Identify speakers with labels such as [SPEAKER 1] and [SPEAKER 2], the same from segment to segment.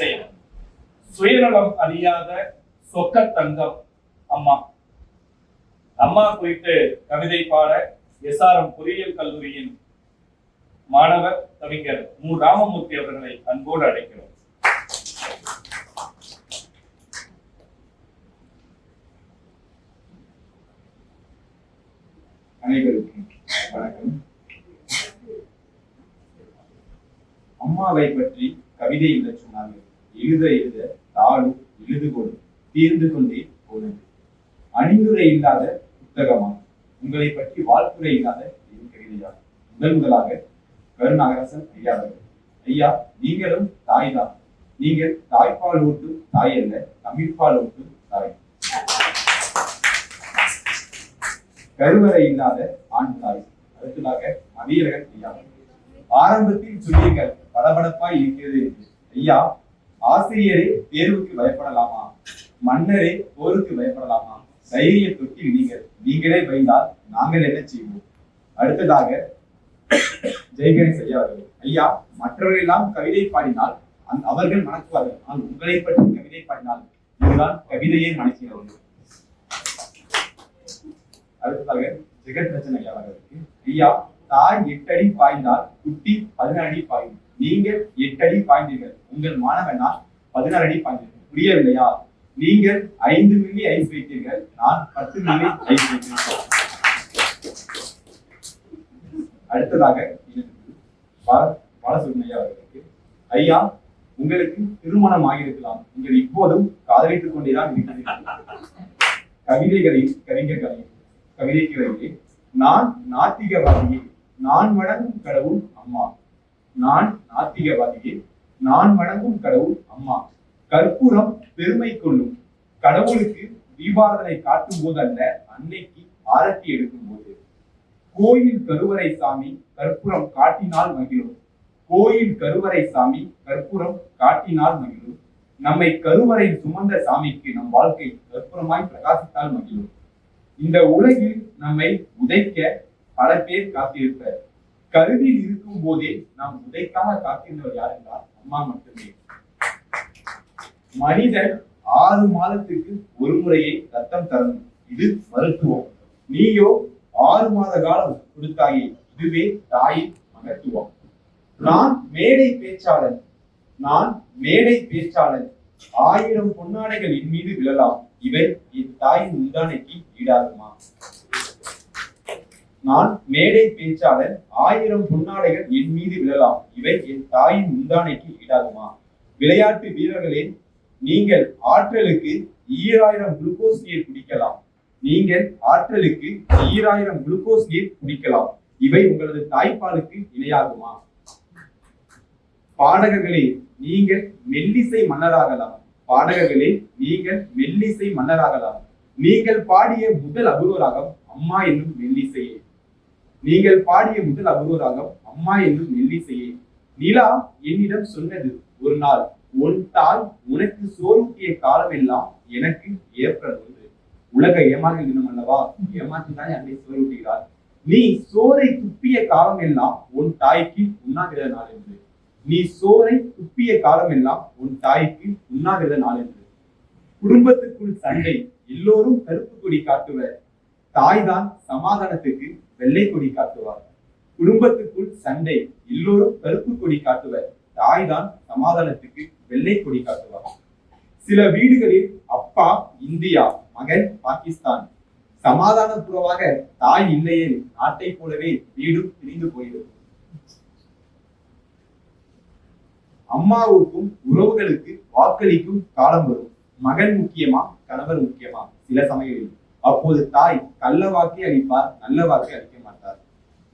[SPEAKER 1] நிச்சயம் சுயநலம் அறியாத சொக்க தங்கம் அம்மா. அம்மா குறித்து கவிதை பாட எஸ்ஆர்எம் பொறியியல் கல்லூரியின் மாணவர் கவிஞர் மு. ராமமூர்த்தி அவர்களை அன்போடு அழைக்கிறோம்.
[SPEAKER 2] அனைவருக்கும் வணக்கம். அம்மாவை பற்றி கவிதை எழுத சொன்னார்கள். எழுத எழுத தாளும் எழுதுகோடும் தீர்ந்து கொண்டே போனது அணிந்துரை இல்லாத புத்தகமா உங்களை பற்றி வாழ்த்துறை இல்லாத இது கவிதையா முதல் முதலாக கருணாகரசன் ஐயா அவர்கள். ஐயா நீங்களும் தாய் தான். நீங்கள் தாய்ப்பால் ஊட்டும் தாய் அல்ல தமிழ்பால் ஊட்டும் தாய். கருவறை இல்லாத ஆண் தாய். அடுத்ததாக மதியழகன் ஐயா ஆரம்பத்தில் சொன்னீர்கள் படபடப்பாய் இருக்கிறது என்று. ஐயா ஆசிரியரே தேர்வுக்கு பயப்படலாமா? மன்னரே போருக்கு பயப்படலாமா? தைரிய தொட்டில் நீங்கள் நீங்களே பயந்தால் நாங்கள் என்ன செய்வோம்? அடுத்ததாக ஜெய்கணேஷ் ஐயா அவர்கள். ஐயா மற்றவர்களெல்லாம் கவிதை பாடினால் அவர்கள் மணக்குவார்கள். ஆனால் உங்களை பற்றி கவிதை பாடினால் இதுதான் கவிதையை மணக்கிறவர்கள். அடுத்ததாக ஜெகத் ரச்சன் ஐயா அவர்களுக்கு. ஐயா தாய் எட்டடி பாய்ந்தால் குட்டி பதினடி பாயும் நீங்கள் எட்டு அடி பாய்ந்தீர்கள். உங்கள் மாணவனால் பதினாறு அடி பாய்ந்தீர்கள் புரியவில்லையா? நீங்கள் ஐந்து மில்லி ஐஸ் வைத்தீர்கள். நான் பத்து மில்லி ஐஸ் வைத்தேன். அடுத்ததாக பால- ஐயா அவர்களுக்கு ஐயா உங்களுக்கு திருமணம் ஆகியிருக்கலாம். நீங்கள் இப்போதும் காதலித்துக் கொண்டேதான் இருக்கிறீர்கள். கவிதைகளில் கவிஞர்களில் கவிதைகளிலே நான் நாத்திகவாதியே. நான் வணங்கும் கடவுள் அம்மா. நான் நாத்திகவாதியே நான் வணங்கும் கடவுள் அம்மா. கற்பூரம் பெருமை கொள்ளும். கடவுளுக்கு தீபாரதனை காட்டும் போது அல்ல அன்னைக்கு ஆரத்தி எடுக்கும் போது கோயில் கருவறை சாமி கற்பூரம் காட்டினால் மகிழும். கோயில் கருவறை சாமி கற்பூரம் காட்டினால் மகிழும். நம்மை கருவறை சுமந்த சாமிக்கு நம் வாழ்க்கை கற்பூரமாய் பிரகாசித்தால் மகிழும். இந்த உலகில் நம்மை உதைக்க பல பேர் காத்திருப்பர். கருவில் இருக்கும் போதே நாம் உதைக்காக காத்திருந்தவர் யார் என்றால் அம்மா மட்டுமே. மனிதன் ஆறு மாதத்துக்கு ஒரு முறையை ரத்தம் தரணும் இது மருத்துவம். நீயோ ஆறு மாத காலம் கொடுத்தாயே இதுவே தாயின் மகத்துவம். நான் மேடை பேச்சாளன். நான் மேடை பேச்சாளன். ஆயிரம் பொன்னாடைகள் என் மீது விழலாம். இவை என் தாயின் முந்தானைக்கு ஈடாகுமா? நான் மேடை பேச்சாளர் ஆயிரம் பொன்னாடைகள் என் மீது விழலாம். இவை என் தாயின் முந்தானைக்கு ஈடாகுமா? விளையாட்டு வீரர்களே நீங்கள் ஆற்றலுக்கு ஈராயிரம் குளுக்கோஸ் நீர் குடிக்கலாம். நீங்கள் ஆற்றலுக்கு ஈராயிரம் குளுக்கோஸ் நீர் குடிக்கலாம். இவை உங்களது தாய்ப்பாலுக்கு இணையாகுமா? பாடகர்களே நீங்கள் மெல்லிசை மன்னராகலாம். பாடகர்களே நீங்கள் மெல்லிசை மன்னராகலாம். நீங்கள் பாடிய முதல் அபூர்வராகம் அம்மா என்னும் மெல்லிசையே. நீங்கள் பாடிய முதல் அபூர்வராகம் அம்மா என்னும் மெல்லிசையே நிலா என்னிடம் சொன்னது ஒரு நாள் உன் தாய் உனக்கு சோறுட்டிய காலம் எல்லாம் எனக்கு ஏப்ரல் ஒன்று உலக ஏமாற்று தினம் அல்லவா? ஏமாற்றி தானே அன்னை சோறுட்டுகிறார் நீ சோரை துப்பிய காலம் எல்லாம் உன் தாய்க்கு உண்ணாகிற நாள் என்று. நீ சோரை துப்பிய காலம் எல்லாம் உன் தாய்க்கு உண்ணாகிற நாள் என்று. குடும்பத்துக்குள் சண்டை எல்லோரும் கருப்பு கொடி காட்டுவர். தாய்தான் சமாதானத்துக்கு வெள்ளை கொடி காட்டுவார். குடும்பத்துக்குள் சண்டை எல்லோரும் கருப்பு கொடி காட்டுவர். தாய்தான் சமாதானத்துக்கு வெள்ளை கொடி காட்டுவார். சில வீடுகளில் அப்பா இந்தியா மகன் பாகிஸ்தான். சமாதான தாய் இல்லையே நாட்டை போலவே வீடும் பிரிந்து போயிடும் அம்மாவுக்கும் உறவுகளுக்கு வாக்களிக்கும் காலம் வரும். மகன் முக்கியமா கணவர் முக்கியமா? சில சமயங்களில். அப்போது தாய் கள்ள வாக்கை அளிப்பார் நல்ல வாக்கை அளிப்பார். மாட்டார்.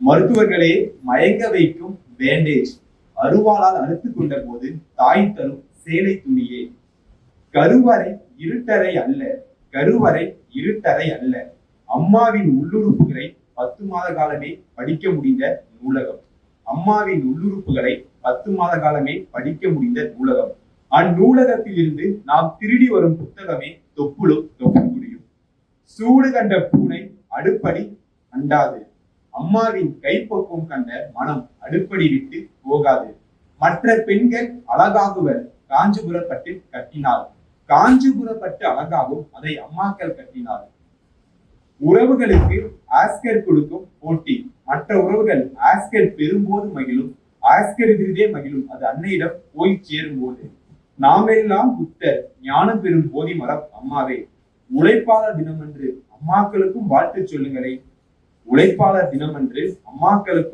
[SPEAKER 2] மருத்துவர்களே மயங்க வைக்கும் பேண்டேஜ் அருவாளால் அறுத்து கொண்ட போது தாய் தரும் சேலை துணியே. கருவறை இருட்டறை அல்ல கருவறை இருட்டறை அல்ல. அம்மாவின் உள்ளுறுப்புகளை பத்து மாத காலமே படிக்க முடிந்த நூலகம். அம்மாவின் உள்ளுறுப்புகளை பத்து மாத காலமே படிக்க முடிந்த நூலகம். அந்நூலகத்தில் இருந்து நாம் திருடி வரும் புத்தகமே தொப்புளும் தொப்பு முடியும் சூடு கண்ட பூனை அடுப்படி அண்டாது. அம்மாவின் கைப்பக்குவம் கண்ட மனம் அடுப்படி விட்டு போகாது. மற்ற பெண்கள் அழகாகுவர் காஞ்சிபுரப்பட்டு கட்டினார். காஞ்சிபுரப்பட்டு அழகாகும் அதை அம்மாக்கள் கட்டினார். உறவுகளுக்கு ஆஸ்கர் கொடுக்கும் போட்டி. மற்ற உறவுகள் ஆஸ்கர் பெறும்போது மகிழும். ஆஸ்கர் விருதே மகிழும். அது அன்னையிடம் போய் சேரும் போது நாமெல்லாம் புத்தர் ஞானம் பெறும் போதி மரம் அம்மாவே. உழைப்பாளர் தினமன்று அம்மாக்களுக்கும் வாழ்த்து சொல்லுங்களேன் உழைப்பாளர் தினமன்று அம்மாக்களுக்கும்